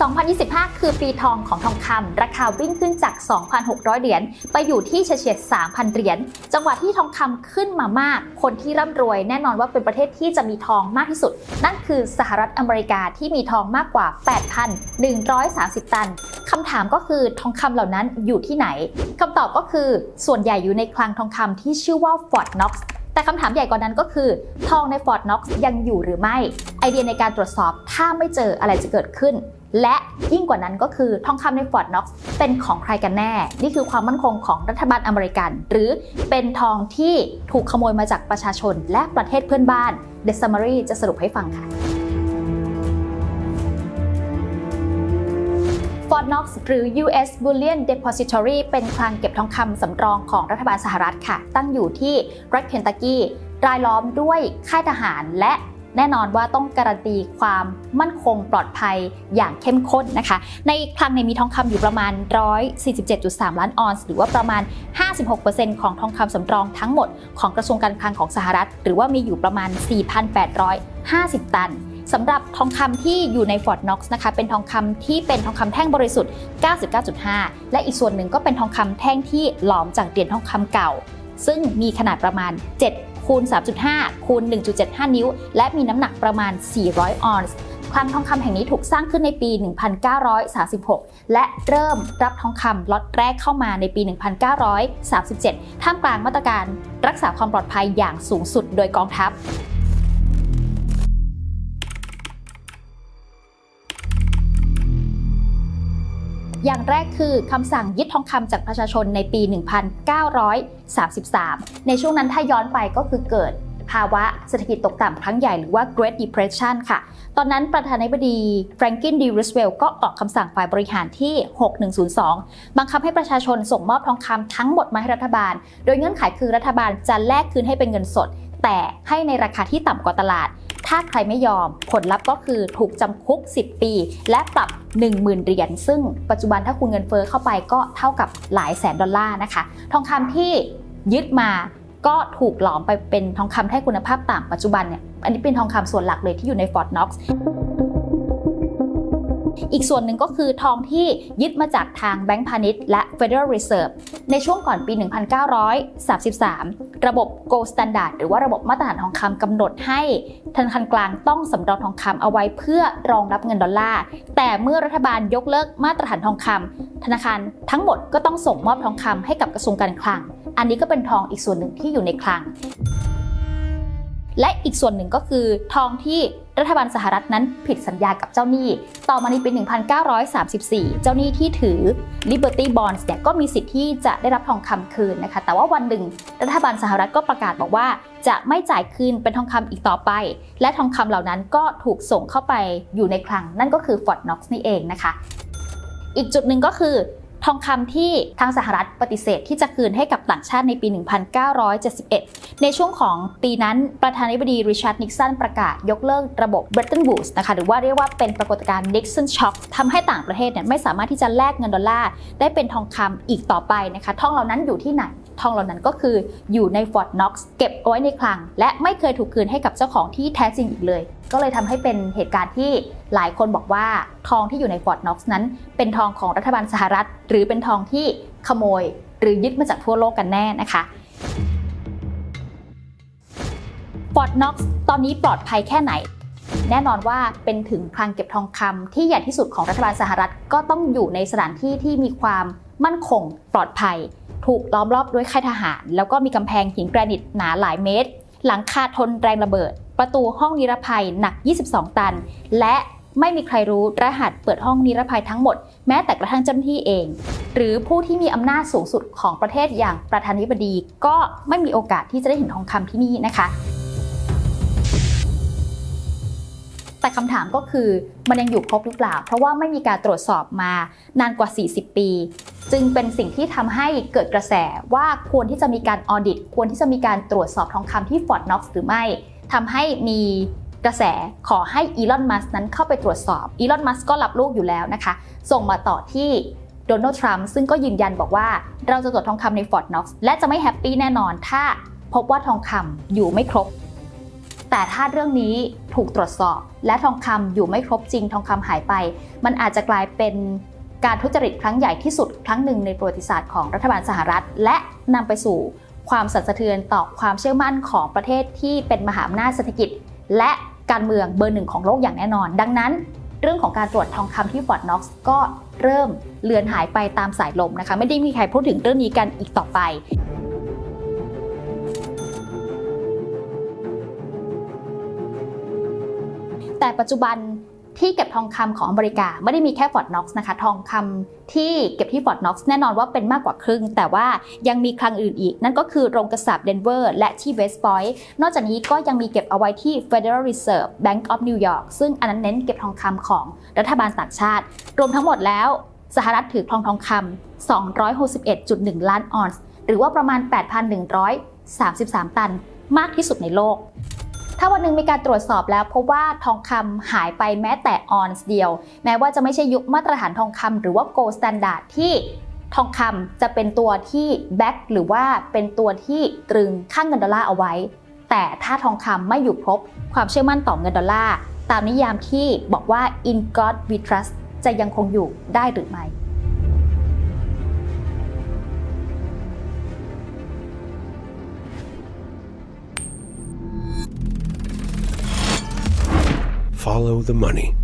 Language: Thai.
2025 คือปีทองของทองคำราคาวิ่งขึ้นจาก 2,600 เหรียญไปอยู่ที่เฉียด3,000 เหรียญจังหวะที่ทองคำขึ้นมามาก คนที่ร่ำรวยแน่นอนว่าเป็นประเทศที่จะมีทองมากที่สุด นั่นคือสหรัฐอเมริกาที่มีทองมากกว่า 8,130 ตันคำถามก็คือทองคำเหล่านั้นอยู่ที่ไหนคำตอบก็คือส่วนใหญ่อยู่ในคลังทองคำที่ชื่อว่า Fort Knox แต่คำถามใหญ่กว่านั้นก็คือ ทองใน Fort Knox ยังอยู่หรือไม่ ไอเดียในการตรวจสอบถ้าไม่เจออะไรจะเกิดขึ้น และยิ่งกว่านั้นก็คือทองคำใน Fort Knox เป็นของใครกันแน่ นี่คือความมั่นคงของรัฐบาลอเมริกัน หรือเป็นทองที่ถูกขโมยมาจากประชาชน และประเทศเพื่อนบ้าน The Summary จะสรุปให้ฟังค่ะ Fort Knox หรือ U.S. Bullion Depository เป็นคลังเก็บทองคำสำรองของรัฐบาลสหรัฐค่ะ ตั้งอยู่ที่รัฐเคนตักกี้รายล้อมด้วยค่ายทหารและ แน่นอนว่าต้องการันตีความมั่นคงปลอดภัยอย่างเข้มข้นนะคะ ในคลังเนี่ยมีทองคำอยู่ประมาณ 147.3 ล้านออนซ์หรือว่าประมาณ 56%ของทองคำสำรองทั้งหมดของกระทรวงการคลังของสหรัฐ หรือว่ามีอยู่ประมาณ 4,850 ตันสำหรับทองคำที่อยู่ใน Fort Knox นะคะเป็นทองคำที่เป็นทองคำแท่งบริสุทธิ์ 99.5 และอีกส่วนหนึ่งก็เป็นทองคำแท่งที่หลอมจากเหรียญทองคำเก่า ซึ่งมีขนาดประมาณ7 คูณ 3.5 คูณ 1.75 นิ้ว และมีน้ำหนักประมาณ 400 ออนซ์คลังทองคำแห่งนี้ถูกสร้างขึ้นในปี 1936 และเริ่มรับทองคำล็อตแรกเข้ามาในปี 1937 ท่ามกลางมาตรการรักษาความปลอดภัยอย่างสูงสุดโดยกองทัพ อย่างแรกคือคำสั่งยึดทองคำจากประชาชนในปี 1933 ในช่วงนั้นถ้าย้อนไปก็คือเกิดภาวะเศรษฐกิจตกต่ำครั้งใหญ่หรือว่า Great Depression ค่ะ ตอนนั้นประธานาธิบดีแฟรงกินดีรูสเวลก็ออกคำสั่งฝ่ายบริหารที่ 6102 บังคับให้ประชาชนส่งมอบทองคำทั้งหมดมาให้รัฐบาล โดยเงื่อนไขคือรัฐบาลจะแลกคืนให้เป็นเงินสด แต่ให้ในราคาที่ต่ำกว่าตลาด ถ้าใครไม่ยอมผลลัพธ์ก็คือถูกจำคุก 10 ปี และปรับ 10,000 เหรียญซึ่งปัจจุบันถ้าคูณเงินเฟ้อเข้าไปก็เท่ากับหลายแสนดอลลาร์นะคะ ทองคำที่ยึดมาก็ถูกหลอมไปเป็นทองคำแท่งคุณภาพต่ำปัจจุบันเนี่ยอันนี้เป็นทองคำส่วนหลักเลยที่อยู่ใน Fort Knox อีกส่วนหนึ่งก็คือทองที่ยึดมาจากทางแบงก์พาณิชย์และ Federal Reserve ในช่วงก่อนปี 1933ระบบ Gold Standard หรือว่าระบบมาตรฐานทองคำกำหนดให้ธนาคารกลางต้องสำรองทองคำเอาไว้เพื่อรองรับเงินดอลลาร์ แต่เมื่อรัฐบาลยกเลิกมาตรฐานทองคำธนาคารทั้งหมดก็ต้องส่งมอบทองคำให้กับกระทรวงการคลัง อันนี้ก็เป็นทองอีกส่วนหนึ่งที่อยู่ในคลัง และอีกส่วนหนึ่งก็คือทองที่ รัฐบาลสหรัฐนั้นผิดสัญญากับเจ้าหนี้ ต่อมาในปี 1934 เจ้าหนี้ที่ถือ Liberty Bonds เนี่ยก็มีสิทธิ์ที่จะได้รับทองคำคืนนะคะ แต่ว่าวันหนึ่ง รัฐบาลสหรัฐก็ประกาศบอกว่า จะไม่จ่ายคืนเป็นทองคำอีกต่อไป และทองคำเหล่านั้นก็ถูกส่งเข้าไปอยู่ในคลัง นั่นก็คือ Fort Knox นี่เองนะคะ อีกจุดหนึ่งก็คือ ทองคำที่ทางสหรัฐปฏิเสธที่จะคืนให้กับต่างชาติในปี 1971 ในช่วงของปีนั้นประธานาธิบดีริชาร์ดนิกสันประกาศยกเลิกระบบเบรตันบูสนะคะหรือว่าเรียกว่าเป็นปรากฏการณ์นิกสันช็อคทำให้ต่างประเทศเนี่ยไม่สามารถที่จะแลกเงินดอลลาร์ได้เป็นทองคำอีกต่อไปนะคะทองเหล่านั้นอยู่ที่ไหน ทองเหล่านั้นก็คืออยู่ใน Fort Knox เก็บเอาไว้ในคลัง และไม่เคยถูกคืนให้กับเจ้าของที่แท้จริงอีกเลย ก็เลยทำให้เป็นเหตุการณ์ที่หลายคนบอกว่าทองที่อยู่ใน Fort Knox นั้น เป็นทองของรัฐบาลสหรัฐ หรือเป็นทองที่ขโมย หรือยึดมาจากทั่วโลกกันแน่นะคะ Fort Knox ตอนนี้ปลอดภัยแค่ไหนแน่นอนว่าเป็นถึงคลังเก็บทองคำที่ใหญ่ที่สุดของรัฐบาลสหรัฐก็ต้องอยู่ในสถานที่ที่มีความมั่นคงปลอดภัย ถูกล้อมรอบด้วยค่ายทหาร แล้วก็มีกำแพงหินแกรนิตหนาหลายเมตร หลังคาทนแรงระเบิด ประตูห้องนิรภัยหนัก 22 ตัน และไม่มีใครรู้รหัสเปิดห้องนิรภัยทั้งหมด แม้แต่กระทั่งเจ้าหน้าที่เอง หรือผู้ที่มีอำนาจสูงสุดของประเทศอย่างประธานาธิบดี ก็ไม่มีโอกาสที่จะได้เห็นทองคำที่นี่นะคะ แต่คำถามก็คือมันยังอยู่ครบหรือเปล่า เพราะว่าไม่มีการตรวจสอบมานานกว่า 40 ปี จึงเป็นสิ่งที่ทำให้เกิดกระแสว่าควรที่จะมีการออดิต ควรที่จะมีการตรวจสอบทองคำที่ฟอร์ดน็อกซ์หรือไม่ทำให้มีกระแสขอให้อีลอนมัสนั้นเข้าไปตรวจสอบอีลอนมัสก็รับลูกอยู่แล้วนะคะ ส่งมาต่อที่โดนัลด์ทรัมป์ซึ่งก็ยืนยันบอกว่าเราจะตรวจทองคำในฟอร์ดน็อกซ์และจะไม่แฮปปี้แน่นอน ถ้าพบว่าทองคำอยู่ไม่ครบ แต่ถ้าเรื่องนี้ถูกตรวจสอบ และทองคำอยู่ไม่ครบจริง ทองคำหายไป มันอาจจะกลายเป็น การทุจริตครั้งใหญ่ที่สุดครั้งหนึ่งในประวัติศาสตร์ของรัฐบาลสหรัฐ และนำไปสู่ความสั่นสะเทือนต่อความเชื่อมั่นของประเทศที่เป็นมหาอำนาจเศรษฐกิจ และการเมืองเบอร์หนึ่งของโลกอย่างแน่นอน ดังนั้น เรื่องของการตรวจทองคำที่ฟอร์ดน็อกซ์ก็เริ่มเลือนหายไปตามสายลมนะคะ ไม่ได้มีใครพูดถึงเรื่องนี้กันอีกต่อไปแต่ปัจจุบัน ที่เก็บทองคำของอเมริกาไม่ได้มีแค่ฟอร์ดน็อกซ์นะคะ ทองคำที่เก็บที่ฟอร์ดน็อกซ์แน่นอนว่าเป็นมากกว่าครึ่ง แต่ว่ายังมีคลังอื่นอีก นั่นก็คือโรงกระสาบเดนเวอร์และที่เวสต์พอยต์นอกจากนี้ก็ยังมีเก็บเอาไว้ที่ Federal Reserve Bank of New York ซึ่งอันนั้นเน้นเก็บทองคำของรัฐบาลต่างชาติ รวมทั้งหมดแล้วสหรัฐถือครองทองคำ261.1 ล้านออนซ์หรือว่าประมาณ 8,133 ตัน มากที่สุดในโลก ถ้าวันหนึ่งมีการตรวจสอบแล้วพบว่าทองคำหายไปแม้แต่ออนซ์เดียว แม้ว่าจะไม่ใช่ยุคมาตรฐานทองคำหรือว่า gold standard ที่ทองคำจะเป็นตัวที่แบ็กหรือว่าเป็นตัวที่ตรึงค่างเงินดอลลาร์เอาไว้ แต่ถ้าทองคำไม่อยู่ครบ ความเชื่อมั่นต่อเงินดอลลาร์ตามนิยามที่บอกว่า in God we trust จะยังคงอยู่ได้หรือไม่ Follow the money.